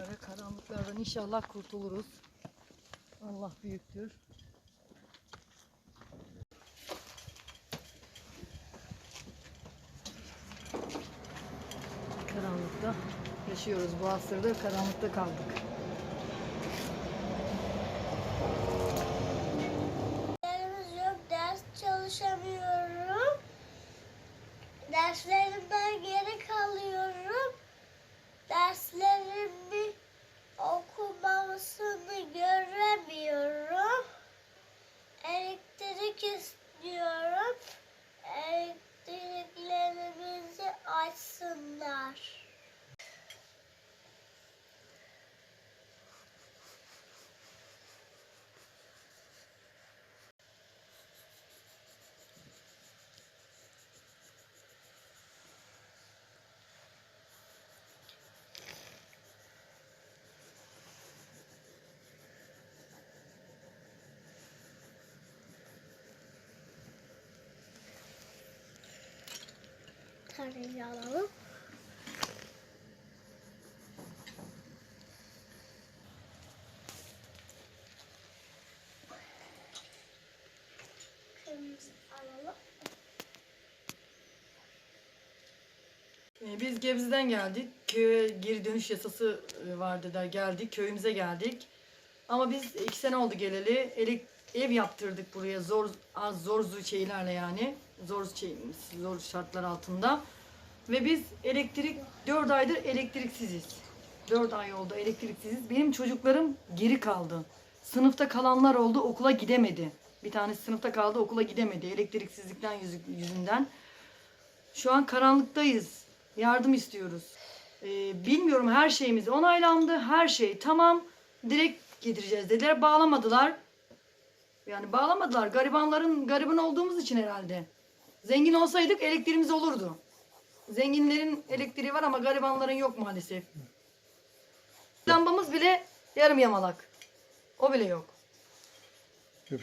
Böyle karanlıklardan inşallah kurtuluruz. Allah büyüktür. Karanlıkta yaşıyoruz. Bu asırda karanlıkta kaldık. Derslerimiz yok, ders çalışamıyorum. Derslerimden geri kalıyorum. Derslerimi okumamasını göremiyorum. Elektrik istiyorum. Elektriklerimizi açsınlar. Tarayı alalım. Ee, Biz Gebze'den geldik. Köye geri dönüş yasası e, var dediler. Geldik. Köyümüze geldik. Ama biz iki sene oldu geleli. Ev yaptırdık buraya. Zor az zor şeylerle yani. Zor şey, zor şartlar altında. Ve biz elektrik 4 aydır elektriksiziz. 4 ay oldu elektriksiziz. Benim çocuklarım geri kaldı. Sınıfta kalanlar oldu okula gidemedi. Bir tanesi sınıfta kaldı okula gidemedi elektriksizlikten yüzü- yüzünden. Şu an karanlıktayız. Yardım istiyoruz. Ee, bilmiyorum her şeyimiz onaylandı. Her şey tamam. Direkt getireceğiz dediler. Bağlamadılar. Yani bağlamadılar. Garibanların gariban olduğumuz için herhalde. Zengin olsaydık elektriğimiz olurdu. Zenginlerin elektriği var ama garibanların yok maalesef. Lambamız bile yarım yamalak. O bile yok.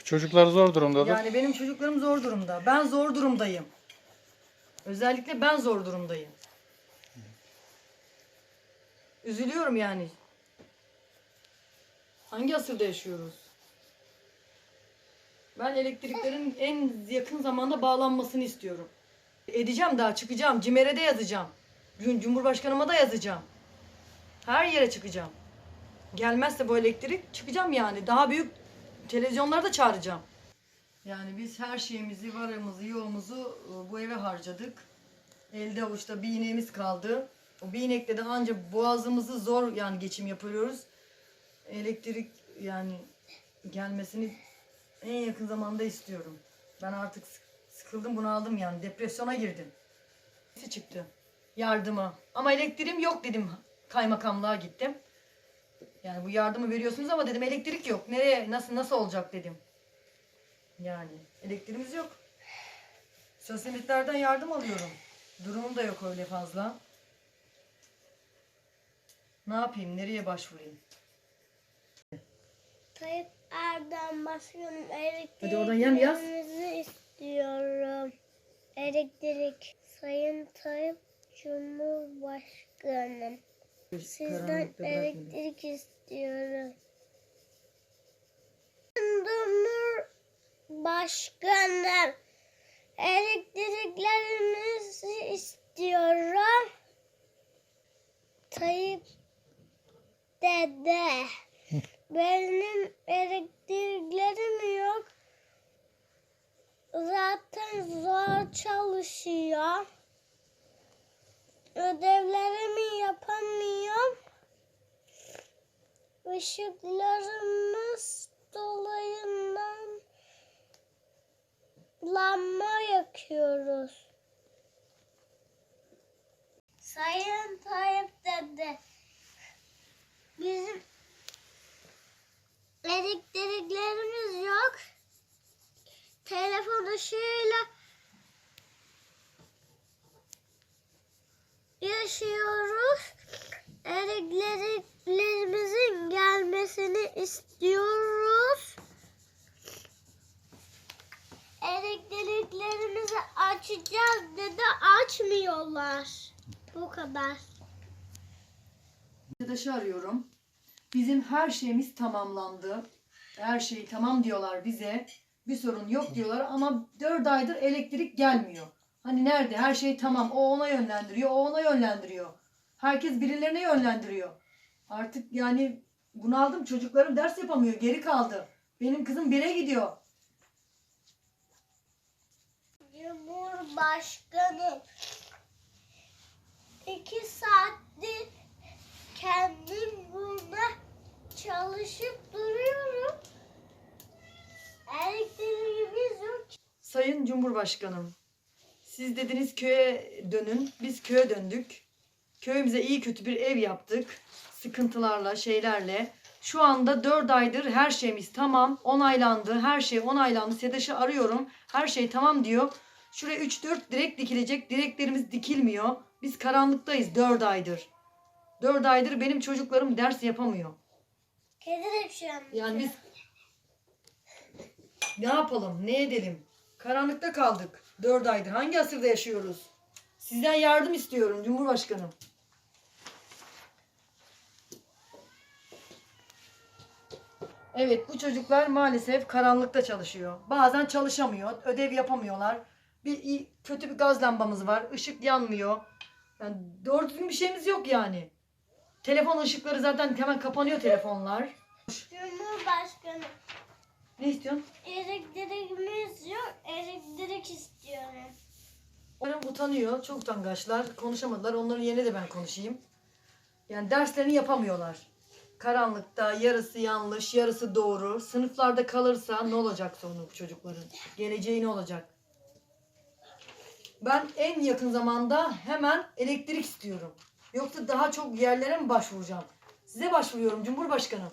Çocuklar zor durumdadır. Yani benim çocuklarım zor durumda. Ben zor durumdayım. Özellikle ben zor durumdayım. Üzülüyorum yani. Hangi asırda yaşıyoruz? Ben elektriklerin en yakın zamanda bağlanmasını istiyorum. Edeceğim daha çıkacağım. CİMER'e de yazacağım. Cum- Cumhurbaşkanıma da yazacağım. Her yere çıkacağım. Gelmezse bu elektrik çıkacağım yani. Daha büyük televizyonları da çağıracağım. Yani biz her şeyimizi, varımızı, yoğumuzu e, bu eve harcadık. Elde avuçta bir ineğimiz kaldı. O bir inekle de ancak boğazımızı zor yani geçim yapıyoruz. Elektrik yani gelmesini en yakın zamanda istiyorum. Ben artık sık- sıkıldım bunu aldım yani depresyona girdim. Sesi çıktı yardıma. Ama elektriğim yok dedim kaymakamlığa gittim. Yani bu yardımı veriyorsunuz ama dedim elektrik yok. Nereye nasıl nasıl olacak dedim. Yani elektriğimiz yok. Sosyal hizmetlerden yardım alıyorum. Durumum da yok öyle fazla. Ne yapayım? Nereye başvurayım? Tayyip Erdoğan Başkanım elektriklerimizi istiyorum. Elektrik. Sayın Tayyip Cumhurbaşkanım. Sizden elektrik istiyorum. Cumhurbaşkanım. Elektriklerimizi istiyorum. Tayyip dede. Benim elektriklerim yok. Zaten zor çalışıyor. Ödevlerimi yapamıyorum. Işıklarımız dolayından lamba yakıyoruz. Sayın Tayyip dede. Bizim elektriklerimiz yok. Telefon ışığıyla yaşıyoruz. Elektriklerimizin gelmesini istiyoruz. Elektriklerimizi açacağız dedi açmıyorlar. Bu kadar. Arkadaşı arıyorum. Bizim her şeyimiz tamamlandı. Her şey tamam diyorlar bize. Bir sorun yok diyorlar ama 4 aydır elektrik gelmiyor. Hani nerede? Her şey tamam. O ona yönlendiriyor, o ona yönlendiriyor. Herkes birilerine yönlendiriyor. Artık yani bunaldım. Çocuklarım ders yapamıyor. Geri kaldı. Benim kızım bire gidiyor. Cumhurbaşkanım. İki saattir kendim çalışıp duruyorum. Elektriğimiz yok. Sayın Cumhurbaşkanım, siz dediniz köye dönün. Biz köye döndük. Köyümüze iyi kötü bir ev yaptık. Sıkıntılarla, şeylerle. Şu anda 4 aydır her şeyimiz tamam. Onaylandı. Her şey onaylandı. Sedaş'ı arıyorum. Her şey tamam diyor. Şuraya 3-4 direk dikilecek. Direklerimiz dikilmiyor. Biz karanlıktayız 4 aydır. 4 aydır benim çocuklarım ders yapamıyor. Kedi de bir şey Yani biz ne yapalım, ne edelim? Karanlıkta kaldık. Dört aydır. Hangi asırda yaşıyoruz? Sizden yardım istiyorum Cumhurbaşkanım. Evet bu çocuklar maalesef karanlıkta çalışıyor. Bazen çalışamıyor, ödev yapamıyorlar. Bir kötü bir gaz lambamız var, ışık yanmıyor. Yani doğru düzgün bir şeyimiz yok yani. Telefon ışıkları zaten hemen kapanıyor telefonlar. Cumhurbaşkanım. Ne istiyorsun? Elektriğimiz yok. Elektrik istiyorum. Umarım utanıyor. Çok utangaçlar. Konuşamadılar. Onların yerine de ben konuşayım. Yani derslerini yapamıyorlar. Karanlıkta yarısı yanlış, yarısı doğru. Sınıflarda kalırsa ne olacak sonu bu çocukların? Geleceği ne olacak? Ben en yakın zamanda hemen elektrik istiyorum. Yoksa daha çok yerlere mi başvuracağım? Size başvuruyorum Cumhurbaşkanım.